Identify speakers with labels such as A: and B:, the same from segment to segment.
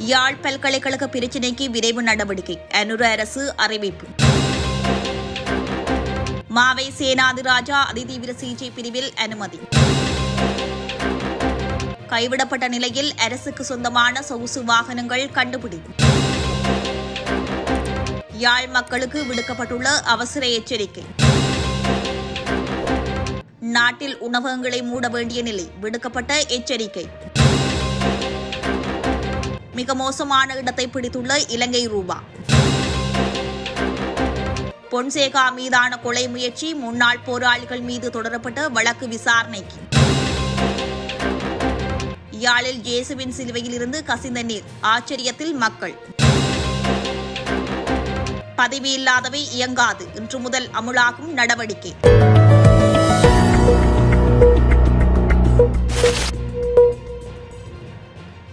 A: யாழ் பல்கலைக்கழக பிரச்சினைக்கு விரைவு நடவடிக்கை. அனுர அரசு அறிவிப்பு. மாவை சேனாதி ராஜா அதிதீவிர சிகிச்சை பிரிவில் அனுமதி. கைவிடப்பட்ட நிலையில் அரசுக்கு சொந்தமான சொகுசு வாகனங்கள் கண்டுபிடிப்பு. யாழ் மக்களுக்கு விடுக்கப்பட்டுள்ள அவசர எச்சரிக்கை. நாட்டில் உணவகங்களை மூட வேண்டிய நிலை விடுக்கப்பட்ட எச்சரிக்கை. மிக மோசமான இடத்தை பிடித்துள்ள இலங்கை ரூபா. பொன்சேகா மீதான கொலை முயற்சி முன்னாள் போராளிகள் மீது தொடரப்பட்ட வழக்கு விசாரணைக்கு. யாழில் இயேசுவின் சிலுவையில் இருந்து கசிந்த நீர். ஆச்சரியத்தில் மக்கள். பதவி இல்லாதவை இயங்காது. இன்று முதல் அமுலாகும் நடவடிக்கை.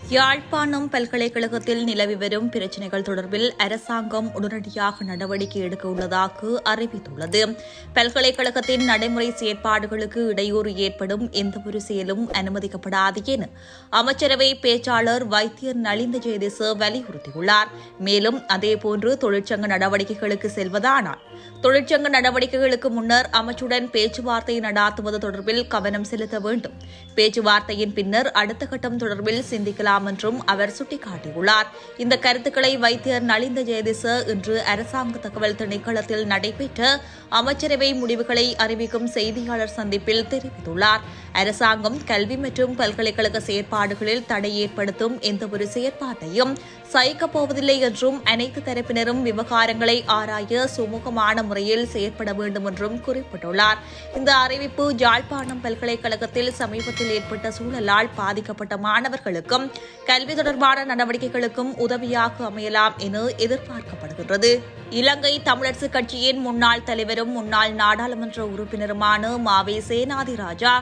A: யாழ்ப்பாணம் பல்கலைக்கழகத்தில் நிலவி வரும் பிரச்சினைகள் தொடர்பில் அரசாங்கம் உடனடியாக நடவடிக்கை எடுக்க உள்ளதாக அறிவித்துள்ளது. பல்கலைக்கழகத்தின் நடைமுறை செயற்பாடுகளுக்கு இடையூறு ஏற்படும் எந்தவொரு செயலும் அனுமதிக்கப்படாது என அமைச்சரவை பேச்சாளர் வைத்தியர் நலிந்த ஜெயதிச வலியுறுத்தியுள்ளார். மேலும் அதேபோன்று தொழிற்சங்க நடவடிக்கைகளுக்கு செல்வதானால் தொழிற்சங்க நடவடிக்கைகளுக்கு முன்னர் அமைச்சுடன் பேச்சுவார்த்தை நடாத்துவது தொடர்பில் கவனம் செலுத்த வேண்டும். பேச்சுவார்த்தையின் பின்னர் அடுத்த கட்டம் தொடர்பில் சிந்திக்கலாம் என்றும் அவர் சுட்டிக்காட்டியுள்ளார். இந்த கருத்துக்களை வைத்தியர் நலிந்த ஜெயதிச இன்று அரசாங்க தகவல் திணைக்களத்தில் நடைபெற்ற அமைச்சரவை முடிவுகளை அறிவிக்கும் செய்தியாளர் சந்திப்பில் தெரிவித்துள்ளார். அரசாங்கம் கல்வி மற்றும் பல்கலைக்கழக செயற்பாடுகளில் தடை ஏற்படுத்தும் எந்தவொரு செயற்பாட்டையும் சகிக்கப் போவதில்லை என்றும் அனைத்து தரப்பினரும் விவகாரங்களை ஆராய சுமூகமான முறையில் செயற்பட வேண்டும் என்றும் குறிப்பிட்டுள்ளார். இந்த அறிவிப்பு யாழ்ப்பாணம் பல்கலைக்கழகத்தில் சமீபத்தில் ஏற்பட்ட சூழலால் பாதிக்கப்பட்ட மாணவர்களுக்கும் கல்வி தொடர்பான நடவடிக்கைகளுக்கும் உதவியாக அமையலாம் என எதிர்பார்க்கப்படுகின்றது. இலங்கை தமிழரசுக் கட்சியின் முன்னாள் தலைவரும் முன்னாள் நாடாளுமன்ற உறுப்பினருமான மாவே சேனாதிராஜா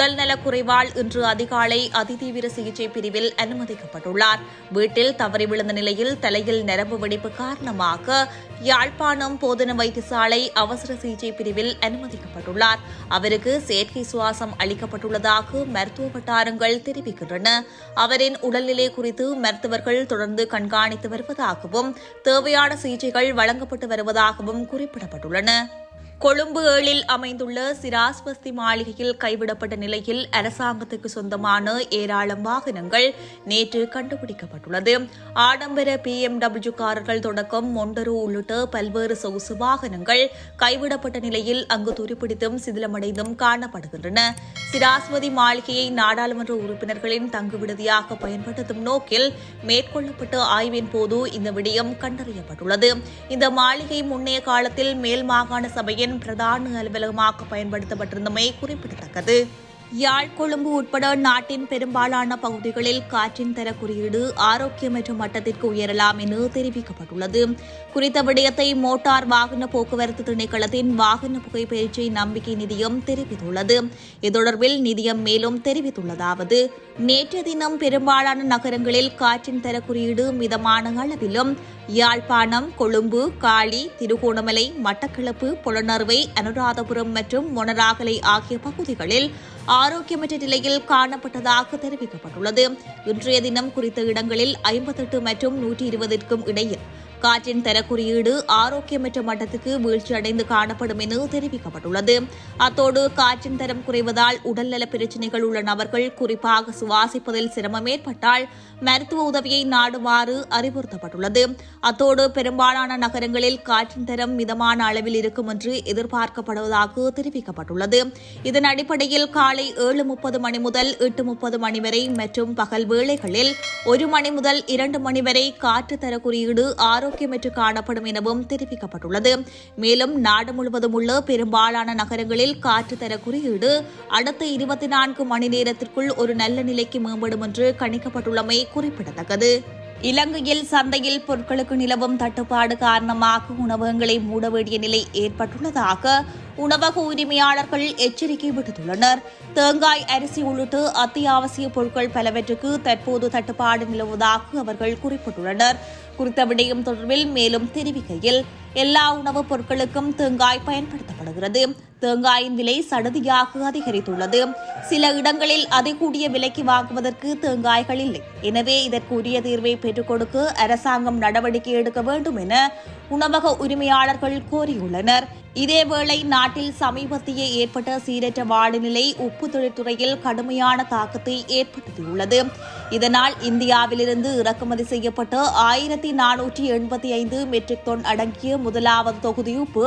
A: உடல்நலக் குறைவால் இன்று அதிகாலை அதிதீவிர சிகிச்சை பிரிவில் அனுமதிக்கப்பட்டுள்ளார். வீட்டில் தவறி விழுந்த நிலையில் தலையில் நரம்பு வெடிப்பு காரணமாக யாழ்ப்பாணம் போதன வைத்தியசாலை அவசர சிகிச்சை பிரிவில் அனுமதிக்கப்பட்டுள்ளார். அவருக்கு செயற்கை சுவாசம் அளிக்கப்பட்டுள்ளதாக மருத்துவ வட்டாரங்கள் தெரிவிக்கின்றன. அவரின் உடல்நிலை குறித்து மருத்துவர்கள் தொடர்ந்து கண்காணித்து வருவதாகவும் தேவையான சிகிச்சைகள் வழங்கப்பட்டு வருவதாகவும் குறிப்பிடப்பட்டுள்ளன. கொழும்பு ஏழில் அமைந்துள்ள சிராஸ்வஸ்தி மாளிகையில் கைவிடப்பட்ட நிலையில் அரசாங்கத்துக்கு சொந்தமான ஏராளம் வாகனங்கள் நேற்று கண்டுபிடிக்கப்பட்டுள்ளது. ஆடம்பர பிஎம்டபிள்யூ கார்கள் தொடக்கம் மொண்டரு உள்ளிட்ட பல்வேறு சொகுசு வாகனங்கள் கைவிடப்பட்ட நிலையில் அங்கு துருப்பிடித்தும் சிதிலமடைந்தும் காணப்படுகின்றன. சிராஸ்வதி மாளிகையை நாடாளுமன்ற உறுப்பினர்களின் தங்கு விடுதியாக பயன்படுத்தும் நோக்கில் மேற்கொள்ளப்பட்ட ஆய்வின் போது இந்த விடயம் கண்டறியப்பட்டுள்ளது. இந்த மாளிகை முன்னைய காலத்தில் மேல் மாகாண சபையின் பிரதான அலுவலகமாக பயன்படுத்தப்பட்டிருந்தமை குறிப்பிடத்தக்கது. யாழ் கொழும்பு உட்பட நாட்டின் பெரும்பாலான பகுதிகளில் காற்றின் தர குறியீடு ஆரோக்கியமற்ற மட்டத்திற்கு உயரலாம் என தெரிவிக்கப்பட்டுள்ளது. குறித்த விடயத்தை மோட்டார் வாகன போக்குவரத்து திணைக்களத்தின் வாகன புகைப்பயிற்சி நம்பிக்கை நிதியம் தெரிவித்துள்ளது. இது தொடர்பில் நிதியம் மேலும் தெரிவித்துள்ளதாவது நேற்று தினம் பெரும்பாலான நகரங்களில் காற்றின் தர குறியீடு மிதமான அளவிலும் யாழ்ப்பாணம் கொழும்பு காளி திருகோணமலை மட்டக்களப்பு புலனறுவை அனுராதபுரம் மற்றும் மொனராகலை ஆகிய பகுதிகளில் ஆரோக்கியமற்ற நிலையில் காணப்பட்டதாக தெரிவிக்கப்பட்டுள்ளது. இன்றைய தினம் குறித்த இடங்களில் ஐம்பத்தெட்டு மற்றும் நூற்றி இருபதிற்கும் இடையில் காற்றின் தர குறியீடு ஆரோக்கியமற்ற மட்டத்துக்கு வீழ்ச்சியடைந்து காணப்படும் என தெரிவிக்கப்பட்டுள்ளது. அத்தோடு காற்றின் தரம் குறைவதால் உடல்நல பிரச்சினைகள் உள்ள நபர்கள் குறிப்பாக சுவாசிப்பதில் சிரமம் ஏற்பட்டால் மருத்துவ உதவியை நாடுமாறு அறிவுறுத்தப்பட்டுள்ளது. அத்தோடு பெரும்பாலான நகரங்களில் காற்றின் தரம் மிதமான அளவில் இருக்கும் என்று எதிர்பார்க்கப்படுவதாக தெரிவிக்கப்பட்டுள்ளது. இதன் அடிப்படையில் காலை ஏழு முப்பது மணி முதல் எட்டு முப்பது மணி வரை மற்றும் பகல் வேளைகளில் ஒரு மணி முதல் இரண்டு மணி வரை காற்று தர குறியீடு ஆரோக்கியமற்று காணப்படும் எனவும் தெரிவிக்கப்பட்டுள்ளது. மேலும் நாடு முழுவதும் உள்ள பெரும்பாலான நகரங்களில் காற்று தர குறியீடு அடுத்த இருபத்தி நான்கு மணி நேரத்திற்குள் ஒரு நல்ல நிலைக்கு மேம்படும் என்று கணிக்கப்பட்டுள்ளமை குறிப்பிடத்தக்கது. இலங்கையில் சந்தையில் பொருட்களுக்கு நிலவும் தட்டுப்பாடு காரணமாக உணவகங்களை மூட வேண்டிய நிலை ஏற்பட்டுள்ளதாக உணவக உரிமையாளர்கள் எச்சரிக்கை விடுத்துள்ளனர். தேங்காய் அரிசி உள்ளிட்ட அத்தியாவசிய பொருட்கள் பலவற்றுக்கு தற்போது தட்டுப்பாடு நிலவுவதாக அவர்கள் குறிப்பிட்டுள்ளனர். குறித்த விடயம் தொடர்பில் மேலும் தெரிவிக்கையில் எல்லா உணவுப் பொருட்களுக்கும் தேங்காய் பயன்படுத்தப்படுகிறது. தேங்காயின் விலை சடுதியாக அதிகரித்துள்ளது. சில இடங்களில் அதிகூடிய விலைக்கு வாங்குவதற்கு தேங்காய்கள் இல்லை. எனவே இதற்குரிய தீர்வை பெற்றுக் கொடுக்க அரசாங்கம் நடவடிக்கை எடுக்க வேண்டும் என உணவக உரிமையாளர்கள் கோரியுள்ளனர். இதேவேளை நாட்டில் சமீபத்திய ஏற்பட்ட சீரற்ற வானிலை உப்பு தொழில்துறையில் கடுமையான தாக்கத்தை ஏற்படுத்தியுள்ளது. இதனால் இந்தியாவிலிருந்து இறக்குமதி செய்யப்பட்ட ஆயிரத்தி நானூற்றி எண்பத்தி ஐந்து மெட்ரிக் டன் அடங்கிய முதலாவது தொகுதி உப்பு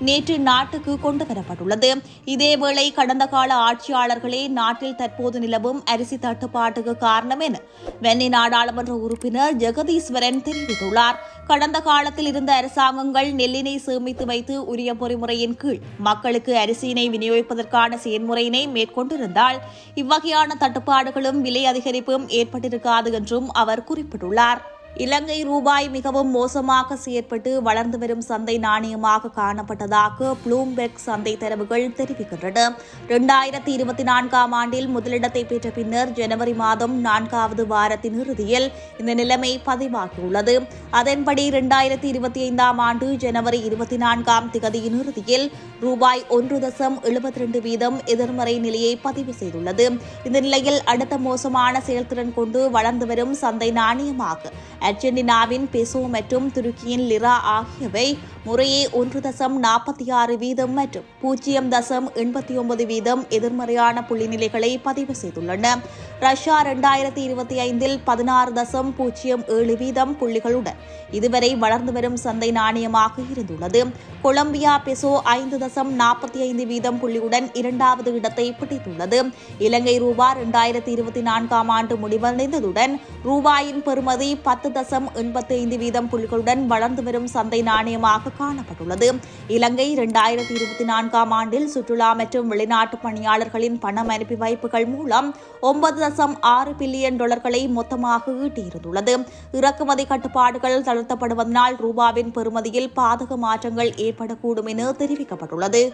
A: நேற்று நாட்டுக்கு கொண்டு வரப்பட்டுள்ளது இதேவேளை கடந்த கால ஆட்சியாளர்களே நாட்டில் தற்போது நிலவும் அரிசி தட்டுப்பாட்டுக்கு காரணம் என வெண்ணை நாடாளுமன்ற உறுப்பினர் ஜெகதீஸ்வரன் தெரிவித்துள்ளார். கடந்த காலத்தில் இருந்த அரசாங்கங்கள் நெல்லினை சேமித்து வைத்து உரிய பொறிமுறையின் கீழ் மக்களுக்கு அரிசியினை விநியோகிப்பதற்கான செயல்முறையினை மேற்கொண்டிருந்தால் இவ்வகையான தட்டுப்பாடுகளும் விலை அதிகரிப்பும் ஏற்பட்டிருக்காது என்றும் அவர் குறிப்பிட்டுள்ளார். இலங்கை ரூபாய் மிகவும் மோசமாக செயற்பட்டு வளர்ந்து வரும் சந்தை நாணயமாக காணப்பட்டதாக ப்ளூம்பெர்க் சந்தை தரவுகள் தெரிவிக்கின்றன. இரண்டாயிரத்தி இருபத்தி நான்காம் ஆண்டில் முதலிடத்தை பெற்ற பின்னர் ஜனவரி மாதம் நான்காவது வாரத்தின் இறுதியில் இந்த நிலைமை பதிவாகியுள்ளது. அதன்படி இரண்டாயிரத்தி இருபத்தி ஐந்தாம் ஆண்டு ஜனவரி இருபத்தி நான்காம் திகதியின் இறுதியில் ரூபாய் ஒன்று தசம் எழுபத்தி ரெண்டு வீதம் எதிர்மறை நிலையை பதிவு செய்துள்ளது. இந்த நிலையில் அடுத்த மோசமான செயல்திறன் கொண்டு வளர்ந்து வரும் சந்தை நாணயமாக அர்ஜென்டினாவின் பெசோ மற்றும் துருக்கியின் லிரா ஆகியவை முறையே ஒன்று தசம் நாற்பத்தி ஆறு வீதம் மற்றும் பூஜ்ஜியம் தசம் எண்பத்தி ஒன்பது வீதம் எதிர்மறையான புள்ளிநிலைகளை பதிவு செய்துள்ளன. ரஷ்யா இரண்டாயிரத்தி இருபத்தி ஐந்தில் பதினாறு தசம் பூஜ்ஜியம் ஏழு வீதம் புள்ளிகளுடன் இதுவரை வளர்ந்து வரும் சந்தை நாணயமாக இருந்துள்ளது. கொலம்பியா பெசோ ஐந்து தசம் நாற்பத்தி ஐந்து வீதம் புள்ளியுடன் இரண்டாவது இடத்தை பிடித்துள்ளது. இலங்கை ரூபா இரண்டாயிரத்தி இருபத்தி நான்காம் ஆண்டு முடிவடைந்ததுடன் ரூபாயின் பெறுமதி பத்து தசம் எண்பத்தி ஐந்து வீதம் புள்ளிகளுடன் வளர்ந்து வரும் சந்தை நாணயமாக காணப்பட்டுள்ளது. இலங்கை இரண்டாயிரத்தி இருபத்தி நான்காம் ஆண்டில் சுற்றுலா மற்றும் வெளிநாட்டு பணியாளர்களின் பணம் அனுப்பி வைப்புகள் மூலம் ஒன்பது தசம் ஆறு பில்லியன் டாலர்களை மொத்தமாக ஈட்டியிருந்துள்ளது. இறக்குமதி கட்டுப்பாடுகள் தளர்த்தப்படுவதனால் ரூபாவின் பெறுமதியில் பாதக மாற்றங்கள் ஏற்படக்கூடும் என தெரிவிக்கப்பட்டுள்ளது.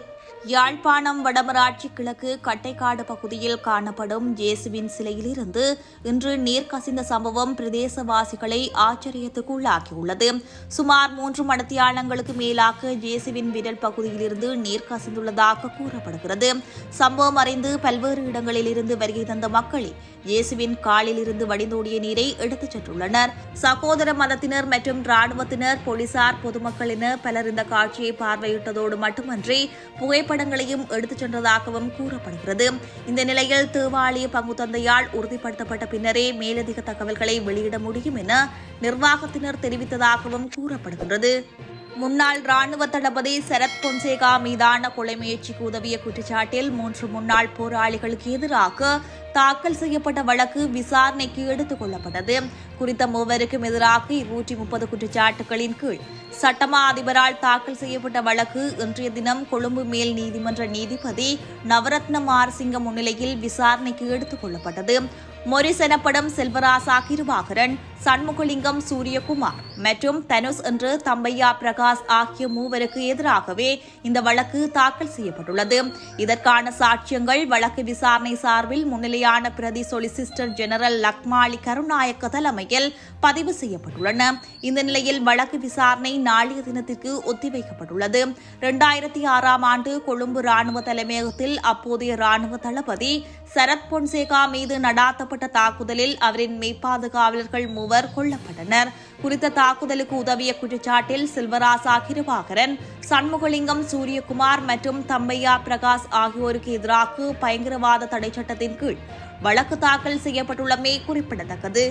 A: யாழ்ப்பாணம் வடமராட்சி கிழக்கு கட்டைக்காடு பகுதியில் காணப்படும் ஜேசுவின் சிலையிலிருந்து இன்று நீர் கசிந்த சம்பவம் பிரதேசவாசிகளை ஆச்சரியத்துக்குள்ளாக்கியுள்ளது சுமார் மூன்று மடத்தியாளங்களுக்கு மேலாக ஜேசிவின் விரல் பகுதியிலிருந்து நீர் கசிந்துள்ளதாக கூறப்படுகிறது. சம்பவம் அறிந்து பல்வேறு இடங்களில் இருந்து வருகை தந்த மக்களே இயேசுவின் காலில் இருந்து வடிந்தோடிய நீரை எடுத்துச் சென்றுள்ளனர். சகோதர மதத்தினர் மற்றும் ராணுவத்தினர் போலீசார் பொதுமக்கள் என பலர் இந்த காட்சியை பார்வையிட்டதோடு மட்டுமன்றி புகைப்படங்களையும் எடுத்துச் சென்றதாகவும் கூறப்படுகிறது. இந்த நிலையில் தேவாலய பங்கு தந்தையால் உறுதிப்படுத்தப்பட்ட பின்னரே மேலதிக தகவல்களை வெளியிட முடியும் என நிர்வாகத்தினர் தெரிவித்ததாகவும் கூறப்படுகின்றது. முன்னாள் ராணுவ தளபதி சரத் பொன்சேகா மீதான கொலை முயற்சிக்கு உதவிய குற்றச்சாட்டில் மூன்று முன்னாள் போராளிகளுக்கு எதிராக தாக்கல் செய்யப்பட்ட வழக்கு விசாரணைக்கு எடுத்துக் கொள்ளப்பட்டது. குறித்த மூவருக்கும் எதிராக இருநூற்றி முப்பது குற்றச்சாட்டுகளின் கீழ் சட்டமா அதிபரால் தாக்கல் செய்யப்பட்ட வழக்கு இன்றைய தினம் கொழும்பு மேல் நீதிமன்ற நீதிபதி நவரத்ன மாரசிங்க முன்னிலையில் விசாரணைக்கு எடுத்துக் கொள்ளப்பட்டது. மொரிஸ் எனப்படும் செல்வராசா கிருபாகரன் சண்முகலிங்கம் சூரியகுமார் மற்றும் தனுஷ் என்று தம்பையா பிரகாஷ் ஆகிய மூவருக்கு எதிராகவே இந்த வழக்கு தாக்கல் செய்யப்பட்டுள்ளது. இதற்கான சாட்சியங்கள் வழக்கு விசாரணை சார்பில் முன்னிலையான பிரதி சொலிசிஸ்டர் ஜெனரல் லக்மாலி கருணாயக்க தலைமையில் பதிவு செய்யப்பட்டுள்ளன. இந்த நிலையில் வழக்கு விசாரணை நாளைய தினத்திற்கு ஒத்திவைக்கப்பட்டுள்ளது. இரண்டாயிரத்தி ஆறாம் ஆண்டு கொழும்பு ராணுவ தலைமையகத்தில் அப்போதைய ராணுவ தளபதி சரத் பொன்சேகா மீது நடாத்தப்பட்ட நடத்தப்பட்ட தாக்குதலில் அவரின் மெய்ப்பாதுகாவலர்கள் மூவர் கொல்லப்பட்டனர். குறித்த தாக்குதலுக்கு உதவிய குற்றச்சாட்டில் செல்வராசா கிருபாகரன் சண்முகலிங்கம் சூரியகுமார் மற்றும் தம்பையா பிரகாஷ் ஆகியோருக்கு எதிராக பயங்கரவாத தடை சட்டத்தின் கீழ் வழக்கு தாக்கல் செய்யப்பட்டுள்ளமை குறிப்பிடத்தக்கது.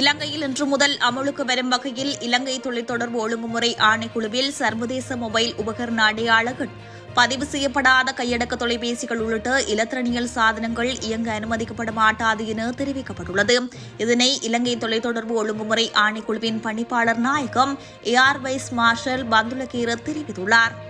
A: இலங்கையில் இன்று முதல் அமலுக்கு வரும் வகையில் இலங்கை தொலைத்தொடர்பு ஒழுங்குமுறை ஆணைக்குழுவில் சர்வதேச மொபைல் உபகரண அடையாளங்கள் பதிவு செய்யப்படாத கையடக்க தொலைபேசிகள் உள்ளிட்ட இலத்திரனியல் சாதனங்கள் இயங்க அனுமதிக்கப்பட மாட்டாது என தெரிவிக்கப்பட்டுள்ளது. இதனை இலங்கை தொலைத்தொடர்பு ஒழுங்குமுறை ஆணைக்குழுவின் பணிப்பாளர் நாயகம் ஏஆர் வைஸ் மார்ஷல் பந்துலகீர தெரிவித்துள்ளார்.